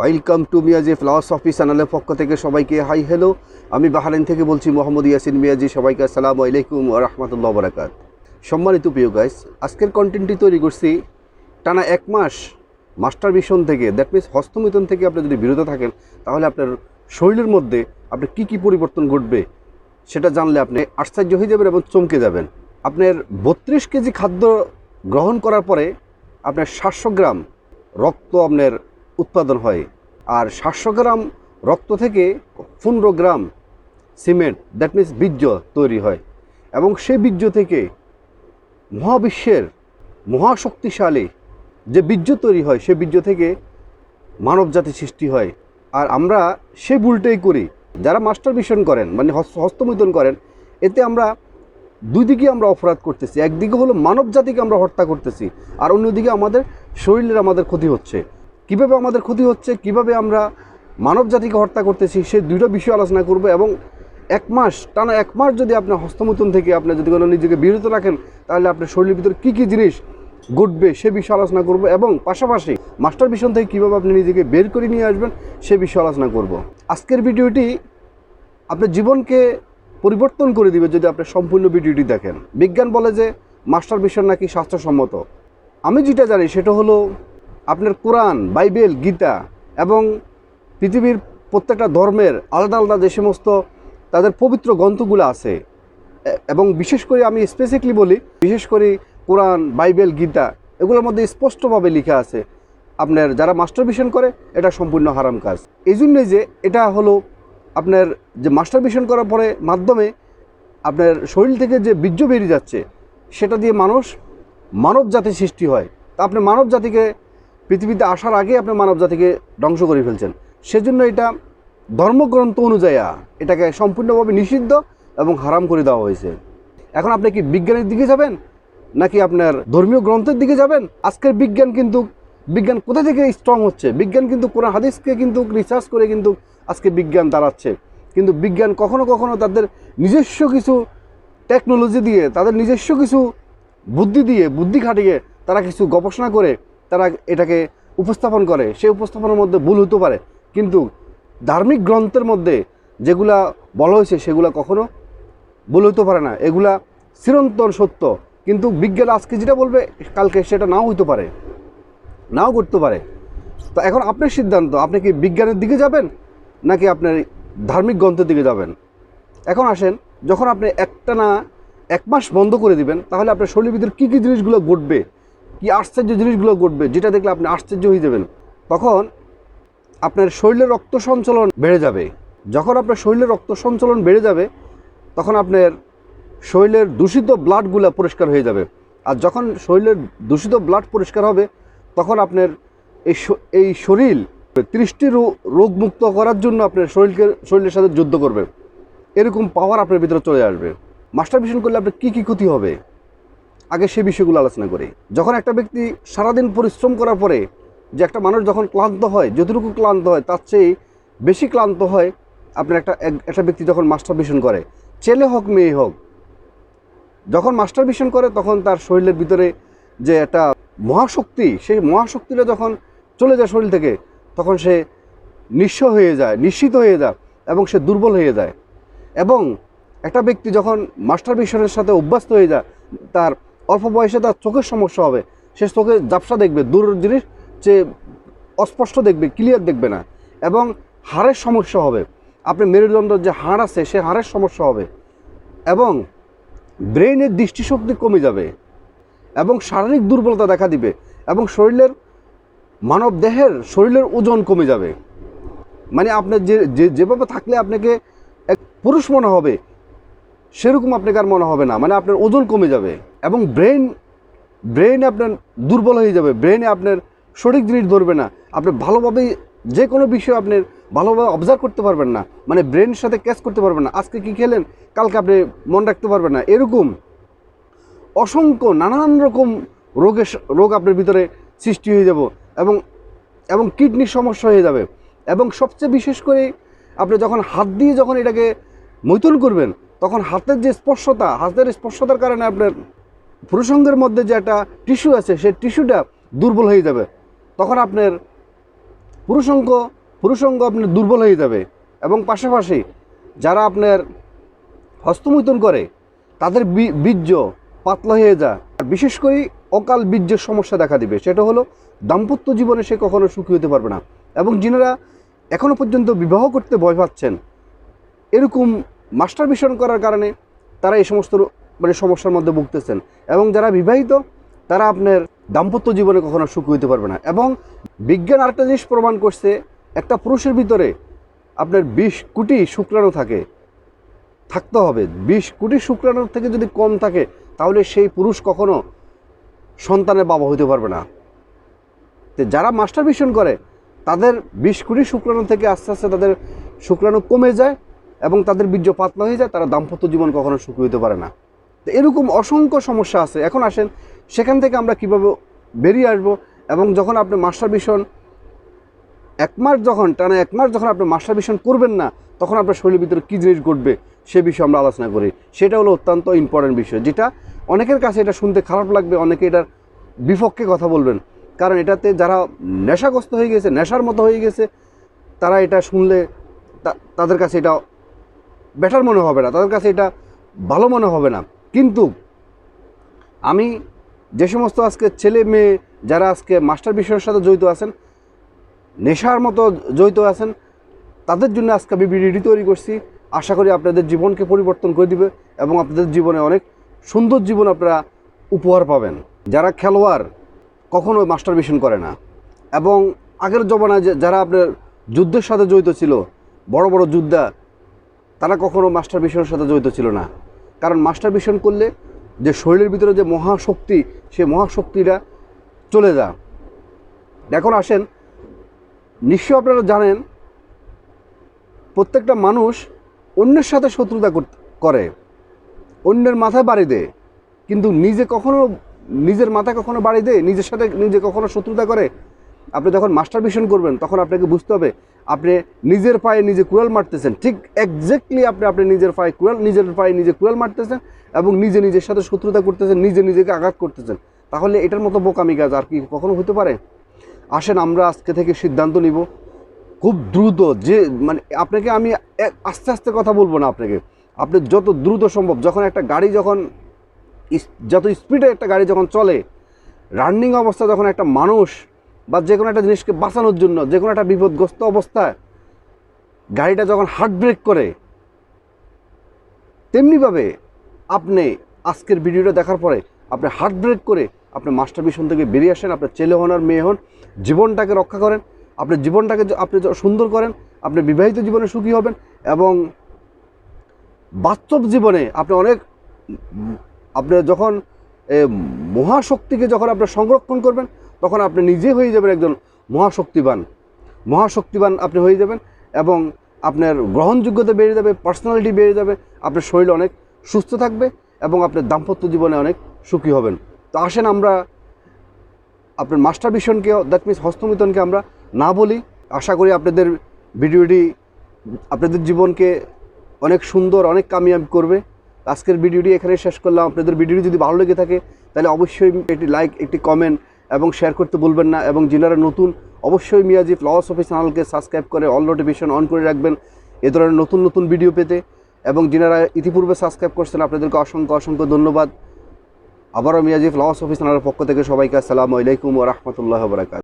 Welcome to Miyaji philosophy চ্যানেলের পক্ষ থেকে সবাইকে হাই হ্যালো। আমি বাহারাইন থেকে বলছি মোহাম্মদ ইয়াসিন মিয়াজি, সবাইকে আসসালামু আলাইকুম রহমতুল্লাহ বরাকাত। সম্মানিত প্রিয় গাইস আজকের কন্টেন্টটি তৈরি করছি টানা এক মাস মাস্টার মিশন থেকে দ্যাট মিনস হস্তমিথন থেকে আপনি যদি বিরত থাকেন, তাহলে আপনার শরীরের মধ্যে আপনার কী কী পরিবর্তন ঘটবে সেটা জানলে আপনি আশ্চর্য হয়ে যাবেন এবং চমকে যাবেন। আপনার বত্রিশ কেজি খাদ্য গ্রহণ করার পরে আপনার সাতশো গ্রাম রক্ত আপনার উৎপাদন হয়। আর সাতশো গ্রাম রক্ত থেকে পনেরো গ্রাম সিমেন্ট দ্যাট মিন্স বীর্য তৈরি হয়। এবং সেই বীর্য থেকে মহাবিশ্বের মহাশক্তিশালী যে বীর্য তৈরি হয় সে বীর্য থেকে মানব জাতি সৃষ্টি হয়। আর আমরা সে ভুলটাই করি। যারা মাস্টার মিশন করেন মানে হস্ত, হস্তমৈথন করেন, এতে আমরা দুই দিকে আমরা অপরাধ করতেছি। একদিকে হলো মানব জাতিকে আমরা হত্যা করতেছি, আর অন্যদিকে আমাদের শরীরের আমাদের ক্ষতি হচ্ছে। কীভাবে আমাদের ক্ষতি হচ্ছে, কীভাবে আমরা মানব জাতিকে হত্যা করতেছি সে দুটো বিষয় আলোচনা করব এবং এক মাস, টানা এক মাস যদি আপনি হস্তমতন থেকে আপনি যদি কোনো নিজেকে বিরত রাখেন, তাহলে আপনার শরীরের ভিতরে কী কী জিনিস ঘটবে সে বিষয়ে আলোচনা করব এবং পাশাপাশি মাস্টার মিশন থেকে কীভাবে আপনি নিজেকে বের করে নিয়ে আসবেন, সে বিষয়ে আলোচনা করব। আজকের ভিডিওটি আপনার জীবনকে পরিবর্তন করে দিবে যদি আপনি সম্পূর্ণ ভিডিওটি দেখেন। বিজ্ঞান বলে যে মাস্টার মিশন নাকি স্বাস্থ্যসম্মত আমি যেটা জানি সেটা হলো আপনার কোরআন, বাইবেল, গীতা এবং পৃথিবীর প্রত্যেকটা ধর্মের আলাদা আলাদা যে সমস্ত তাদের পবিত্র গ্রন্থগুলো আছে এবং বিশেষ করে আমি স্পেসিফিকলি বলি, বিশেষ করে কোরআন, বাইবেল, গীতা, এগুলোর মধ্যে স্পষ্টভাবে লেখা আছে, আপনার যারা মাস্টার মিশন করে, এটা সম্পূর্ণ হারাম কাজ। এই জন্যই যে এটা হলো আপনার যে মাস্টার মিশন করার পরে মাধ্যমে আপনার শরীর থেকে যে বীর্য বেরিয়ে যাচ্ছে, সেটা দিয়ে মানুষ মানব জাতির সৃষ্টি হয়। তা আপনি মানব জাতিকে পৃথিবীতে আসার আগে আপনি মানব জাতিকে ধ্বংস করে ফেলছেন। সেজন্য এটা ধর্মগ্রন্থ অনুযায়ী এটাকে সম্পূর্ণভাবে নিষিদ্ধ এবং হারাম করে দেওয়া হয়েছে। এখন আপনি কি বিজ্ঞানের দিকে যাবেন নাকি আপনার ধর্মীয় গ্রন্থের দিকে যাবেন? আজকের বিজ্ঞান কিন্তু বিজ্ঞান কোথা থেকে স্ট্রং হচ্ছে? বিজ্ঞান কিন্তু কোরআন হাদিসকে কিন্তু রিসার্চ করে কিন্তু আজকে বিজ্ঞান দাঁড়াচ্ছে। কিন্তু বিজ্ঞান কখনো কখনো তাদের নিজস্ব কিছু টেকনোলজি দিয়ে, তাদের নিজস্ব কিছু বুদ্ধি দিয়ে, বুদ্ধি খাটিয়ে তারা কিছু গবেষণা করে তারা এটাকে উপস্থাপন করে। সেই উপস্থাপনের মধ্যে ভুল হতে পারে। কিন্তু ধার্মিক গ্রন্থের মধ্যে যেগুলা বলা হয়েছে, সেগুলা কখনো ভুল হতে পারে না। এগুলা চিরন্তন সত্য। কিন্তু বিজ্ঞান আজকে যেটা বলবে, কালকে সেটা নাও হইতে পারে। নাও করতে পারে। তো এখন আপনার সিদ্ধান্ত, আপনি কি বিজ্ঞানের দিকে যাবেন, নাকি আপনার ধার্মিক গ্রন্থের দিকে যাবেন? এখন আসেন, যখন আপনি একটা না এক মাস বন্ধ করে দিবেন, তাহলে আপনার ভিতরে কী কী জিনিসগুলো ঘটবে? কি আশ্চর্য জিনিসগুলো ঘটবে, যেটা দেখলে আপনি আশ্চর্য হয়ে যাবেন। তখন আপনার শরীরের রক্ত সঞ্চালন বেড়ে যাবে। যখন আপনার শরীরের রক্ত সঞ্চালন বেড়ে যাবে, তখন আপনার শরীরের দূষিত ব্লাডগুলো পরিষ্কার হয়ে যাবে। আর যখন শরীরের দূষিত ব্লাড পরিষ্কার হবে, তখন আপনার এই এই শরীর ত্রিশটি রোগ মুক্ত করার জন্য আপনার শরীরকে, শরীরের সাথে যুদ্ধ করবে। এরকম পাওয়ার আপনার ভিতরে চলে আসবে। মাস্টার মিশন করলে আপনার কী কী ক্ষতি হবে? আগে সে বিষয়গুলো আলোচনা করি। যখন একটা ব্যক্তি সারাদিন পরিশ্রম করার পরে যে একটা মানুষ যখন ক্লান্ত হয়, যতটুকু ক্লান্ত হয়, তার চেয়ে বেশি ক্লান্ত হয় আপনার একটা এক- একটা ব্যক্তি যখন মাস্টার মিশন করে, ছেলে হোক, মেয়ে হোক, যখন মাস্টার মিশন করে তখন তার শরীরের ভিতরে যে একটা মহাশক্তি, সেই মহাশক্তিটা যখন চলে যায় শরীর থেকে, তখন সে নিঃস্ব হয়ে যায় নিশ্চিত হয়ে যায় এবং সে দুর্বল হয়ে যায়। এবং একটা ব্যক্তি যখন মাস্টার মিশনের সাথে অভ্যস্ত হয়ে যায়, তার অল্প বয়সে তার চোখের সমস্যা হবে। সে চোখে জাপসা দেখবে, দূর জিনিস যে অস্পষ্ট দেখবে ক্লিয়ার দেখবে না। এবং হাড়ের সমস্যা হবে। আপনি মেরুদণ্ডের যে হাড় আছে, সে হাড়ের সমস্যা হবে। এবং ব্রেনের দৃষ্টিশক্তি কমে যাবে। এবং শারীরিক দুর্বলতা দেখা দিবে। এবং শরীরের, মানব দেহের শরীরের ওজন কমে যাবে। মানে আপনার যে- যেভাবে থাকলে আপনাকে এক পুরুষ মনে হবে, সেরকম আপনাকে আর মনে হবে না। মানে আপনার ওজন কমে যাবে। এবং ব্রেন ব্রেন আপনার দুর্বল হয়ে যাবে। ব্রেনে আপনার সঠিক জিনিস ধরবে না। আপনি ভালোভাবে যে কোনো বিষয় আপনি ভালোভাবে অবজার্ভ করতে পারবেন না। মানে ব্রেনের সাথে ক্যাচ করতে পারবেন না। আজকে কি খেলেন? কালকে আপনি মনে রাখতে পারবেন না। এরকম অসংখ্য নানান রকম রোগের রোগ আপনার ভিতরে সৃষ্টি হয়ে যাব এবং এবং কিডনির সমস্যা হয়ে যাবে। এবং সবচেয়ে বিশেষ করে আপনি যখন হাত দিয়ে যখন এটাকে মৈথুন করবেন, তখন হাতের যে স্পর্শতা, হাতের স্পর্শতার কারণে আপনার পুরুষঙ্গের মধ্যে যে একটা টিস্যু আছে, সেই টিস্যুটা দুর্বল হয়ে যাবে। তখন আপনার পুরুষঙ্গ পুরুষঙ্গ আপনার দুর্বল হয়ে যাবে। এবং পাশাপাশি যারা আপনার হস্তমৈথুন করে, তাদের বীর্য পাতলা হয়ে যায়। আর বিশেষ করে অকাল বীর্যের সমস্যা দেখা দিবে। সেটা হলো দাম্পত্য জীবনে সে কখনো সুখী হতে পারবে না। এবং যিনারা এখনও পর্যন্ত বিবাহ করতে ভয় পাচ্ছেন, এরকম মাস্টার ভিশন করার কারণে তারা এই সমস্ত মানে সমস্যার মধ্যে ভুগতেছেন। এবং যারা বিবাহিত, তারা আপনার দাম্পত্য জীবনে কখনো সুখ হতে পারবে না। এবং বিজ্ঞান আরেকটা জিনিস প্রমাণ করছে, একটা পুরুষের ভিতরে আপনার বিশ কোটি শুক্রাণু থাকে, থাকতে হবে। বিশ কোটি শুক্রাণুর থেকে যদি কম থাকে, তাহলে সেই পুরুষ কখনো সন্তানের বাবা হতে পারবে না। তো যারা মাস্টার ভিশন করে, তাদের বিশ কোটি শুক্রাণু থেকে আস্তে আস্তে তাদের শুক্রাণু কমে যায় এবং তাদের বীর্য পাতলা হয়ে যায়, তারা দাম্পত্য জীবন কখনো সুখী হতে পারে না। তো এরকম অসংখ্য সমস্যা আছে। এখন আসেন, সেখান থেকে আমরা কীভাবে বেরিয়ে আসব এবং যখন আপনি মাস্টার ভিশন এক মাস যখন, টানা এক মাস যখন আপনি মাস্টার ভিশন করবেন না, তখন আপনার শরীরের ভিতরে কী জিনিস ঘটবে সে বিষয়ে আমরা আলোচনা করি। সেটা হলো অত্যন্ত ইম্পর্টেন্ট বিষয়, যেটা অনেকের কাছে এটা শুনতে খারাপ লাগবে, অনেকে এটার বিপক্ষে কথা বলবেন। কারণ এটাতে যারা নেশাগ্রস্ত হয়ে গেছে, নেশার মতো হয়ে গেছে, তারা এটা শুনলে তাদের কাছে এটা বেটার মনে হবে না, তাদের কাছে এটা ভালো মনে হবে না। কিন্তু আমি যে সমস্ত আজকে ছেলে মেয়ে যারা আজকে মাস্টার বিষয়ের সাথে জড়িত আছেন, নেশার মতো জড়িত আছেন, তাদের জন্য আজকে আমি ভিডিওটি তৈরি করছি। আশা করি আপনাদের জীবনকে পরিবর্তন করে দিবে এবং আপনাদের জীবনে অনেক সুন্দর জীবন আপনারা উপহার পাবেন। যারা খেলোয়াড় কখনো মাস্টার ভিশন করে না। এবং আগের জমানায় যারা আপনার যুদ্ধের সাথে জড়িত ছিল, বড় বড় যোদ্ধা, তারা কখনো মাস্টার ভিশনের সাথে জড়িত ছিল না। কারণ মাস্টার ভিশন করলে যে শরীরের ভিতরে যে মহাশক্তি সে মহাশক্তিটা চলে যায়। এখন আসেন নিশ্চয় আপনারা জানেন, প্রত্যেকটা মানুষ অন্যের সাথে শত্রুতা করে। অন্যের মাথায় বাড়ি দেয়। কিন্তু নিজে কখনো, নিজের মাথায় কখনো বাড়ি দেয়? নিজের সাথে নিজে কখনো শত্রুতা করে? আপনি যখন মাস্টার ভিশন করবেন, তখন আপনাকে বুঝতে হবে আপনি নিজের পায়ে নিজে কুড়াল মারতেছেন, ঠিক একজ্যাক্টলি আপনি আপনি নিজের পায়ে কুড়াল, নিজের পায়ে নিজে কুড়াল মারতেছেন এবং নিজে নিজের সাথে শত্রুতা করতেছেন, নিজে নিজেকে আঘাত করতেছেন। তাহলে এটার মতো বোকামি কাজ আর কি কখনো হতে পারে? আসেন, আমরা আজকে থেকে সিদ্ধান্ত নিব। খুব দ্রুত যে মানে আপনাকে আমি আস্তে আস্তে কথা বলব না আপনাকে। আপনি যত দ্রুত সম্ভব, যখন একটা গাড়ি যখন যত স্পিডে একটা গাড়ি যখন চলে রানিং অবস্থা যখন একটা মানুষ বা যে কোনো একটা জিনিসকে বাঁচানোর জন্য, যে কোনো একটা বিপদগ্রস্ত অবস্থায় গাড়িটা যখন হার্ট ব্রেক করে, তেমনিভাবে আপনি আজকের ভিডিওটা দেখার পরে আপনি হার্ট ব্রেক করে আপনি মাস্টার মিশন থেকে বেরিয়ে আসেন আপনার ছেলে হন আর মেয়ে হন, জীবনটাকে রক্ষা করেন আপনার জীবনটাকে আপনি সুন্দর করেন, আপনি বিবাহিত জীবনে সুখী হবেন এবং বাস্তব জীবনে আপনি অনেক আপনি যখন মহাশক্তিকে যখন আপনি সংরক্ষণ করবেন তখন আপনি নিজে হয়ে যাবেন একজন মহাশক্তিবান। মহাশক্তিবান আপনি হয়ে যাবেন এবং আপনার গ্রহণযোগ্যতা বেড়ে যাবে পার্সোনালিটি বেড়ে যাবে, আপনার শরীর অনেক সুস্থ থাকবে এবং আপনার দাম্পত্য জীবনে অনেক সুখী হবেন। তো আসেন আমরা আপনার মাস্টার ভিশনকে দ্যাট মিনস হস্তমিতনকে আমরা না বলি। আশা করি আপনাদের ভিডিওটি আপনাদের জীবনকে অনেক সুন্দর, অনেক কামিয়াব করবে। আজকের ভিডিওটি এখানে শেষ করলাম। আপনাদের ভিডিওটি যদি ভালো লেগে থাকে, তাহলে অবশ্যই একটি লাইক একটি কমেন্ট এবং শেয়ার করতে ভুলবেন না এবং যিনারা নতুন, অবশ্যই মিয়াজি ফ্লাওয়ার্স অফিস চ্যানেলকে সাবস্ক্রাইব করে অল নোটিফিকেশন অন করে রাখবেন এ ধরনের নতুন নতুন ভিডিও পেতে এবং যারা ইতিপূর্বে সাবস্ক্রাইব করছেন, আপনাদেরকে অসংখ্য অসংখ্য ধন্যবাদ। আবারও মিয়াজি ফ্লাওয়ার্স অফিস চ্যানেলের পক্ষ থেকে সবাইকে আসসালামু আলাইকুম ও রহমতুল্লাহ বরাকাত